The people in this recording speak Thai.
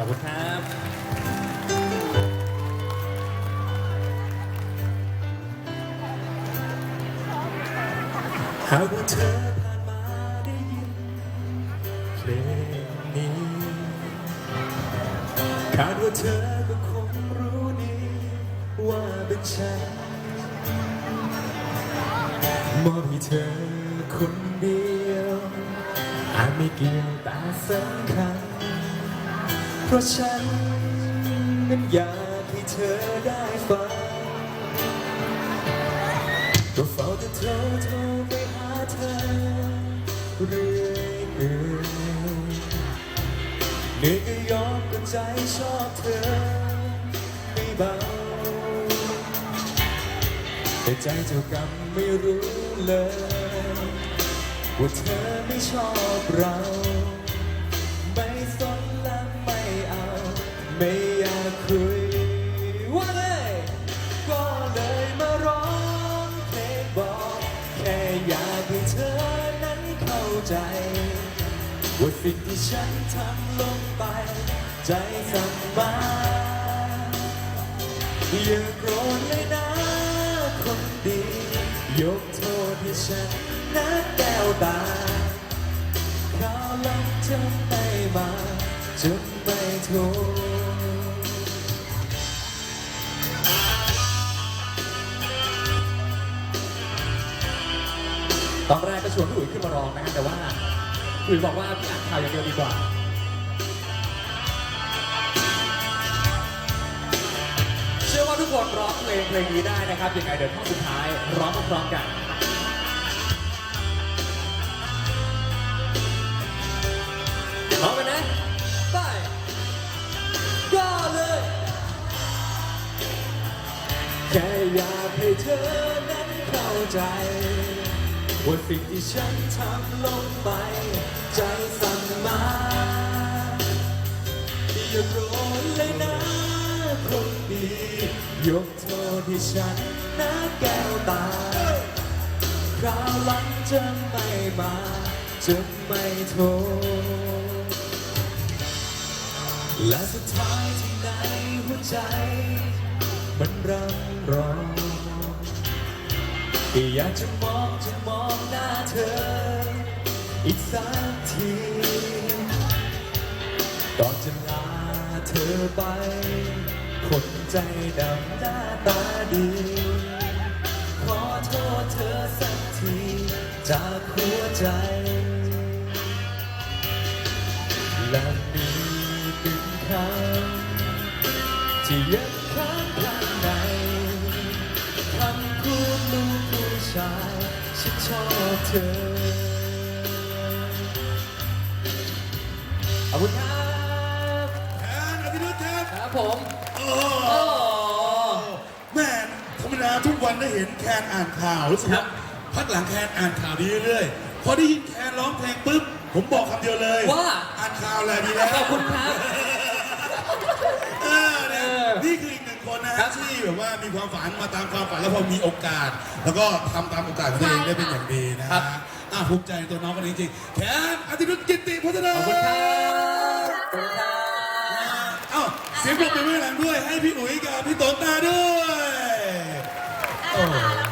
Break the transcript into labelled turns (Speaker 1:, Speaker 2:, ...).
Speaker 1: ขอบคุณครับ
Speaker 2: หากว่าเธอผ่านมาได้ยินเพลงนี้คาดว่าเธอก็คงรู้ดีว่าเป็นฉันมอบให้เธอคนเดียวอาจไม่เกี่ยวแต่สำคัญ เพราะฉันนั้นอยากให้เธอได้ฟังก็เฝ้าแต่โทรโทรไปหาเธอเรื่อยเปื่อยเหนื่อยก็ยอมก็ใจชอบเธอไม่เบาแต่ใจเจ้ากรรมไม่รู้เลย ว่าเธอไม่ชอบเรา ใจว่าสิ่งที่ฉันทำลงไป ใจสั่งมาอย่าโกรธเลยนะคนดี ยกโทษให้ฉันนะแก้วตาข้าวลังจะไม่มาจะไม่โทษ
Speaker 1: วนพี่อุ๋ยขึ้นมาร้องนะครับแต่ว่าอุ๋ยบอกว่าพี่อ่านข่าวอย่างเดียวดีกว่าเชื่อว่าทุกคนร้องเพลงเพลงนี้ได้นะครับยังไงเดี๋ยวท่อนสุดท้ายร้องพร้อมๆกันพร้อมกันนะไปก็เลย
Speaker 2: แค่อยากให้เธอนั้นเข้าใจ ว่าสิ่งที่ฉันทำลงไป ใจสั่งมาอย่าโกรธเลยนะคนดียกโทษให้ฉันนะแก้วตาคราวหลังจะไม่มาจะไม่โทษและสุดท้ายที่ในหัวใจ มันรำร้อง อยากจะมองจะมองหน้าเธอ อีกสักทีก่อนจะลาเธอไปคนใจดำหน้าตาดี ขอโทษเธอสักทีจากหัวใจ และมีเป็นคำที่ยัง ฉันชอบเธอ
Speaker 1: ขอบคุณครับ
Speaker 3: แทนอภิรุทธิ์ครับ
Speaker 1: ครับผม
Speaker 3: โอ้
Speaker 1: โอ้
Speaker 3: แม่ธรรมดาทุกวันได้เห็นแคนอ่านข่าวรู้สึกว่าพักหลังแคนอ่านข่าวดีเรื่อยๆพอได้ยินแคนร้องเพลงปุ๊บผมบอกคำเดียวเลย
Speaker 1: ว่า
Speaker 3: อ่านข่าวแหละดีแล้ว
Speaker 1: ขอบคุณครับ
Speaker 3: เออเนี่ย
Speaker 1: เออ
Speaker 3: นี่คืออีกหนึ่งคนนะ
Speaker 1: ครั
Speaker 3: ฮะ
Speaker 1: บ
Speaker 3: ที่แบบ ว่ามีความฝันมาตามความฝันแล้วพอมีโอกาส แล้วก็ทำตามโอกาสของตัวเองได้เป็นอย่างดีนะ
Speaker 1: ครั
Speaker 3: ฮะ
Speaker 1: บ
Speaker 3: อะภูมิใจตัวน้องคนนี้จริงๆแคนอภิรุทธิ์กิตติพัฒนา
Speaker 1: ขอบคุณครับขอบคุณครับ
Speaker 3: เอ้าเสียงปรบมือให้หลังด้วยให้พี่อุ๋ยกับพี่โตนตาด้วย
Speaker 4: เอาละค่ะ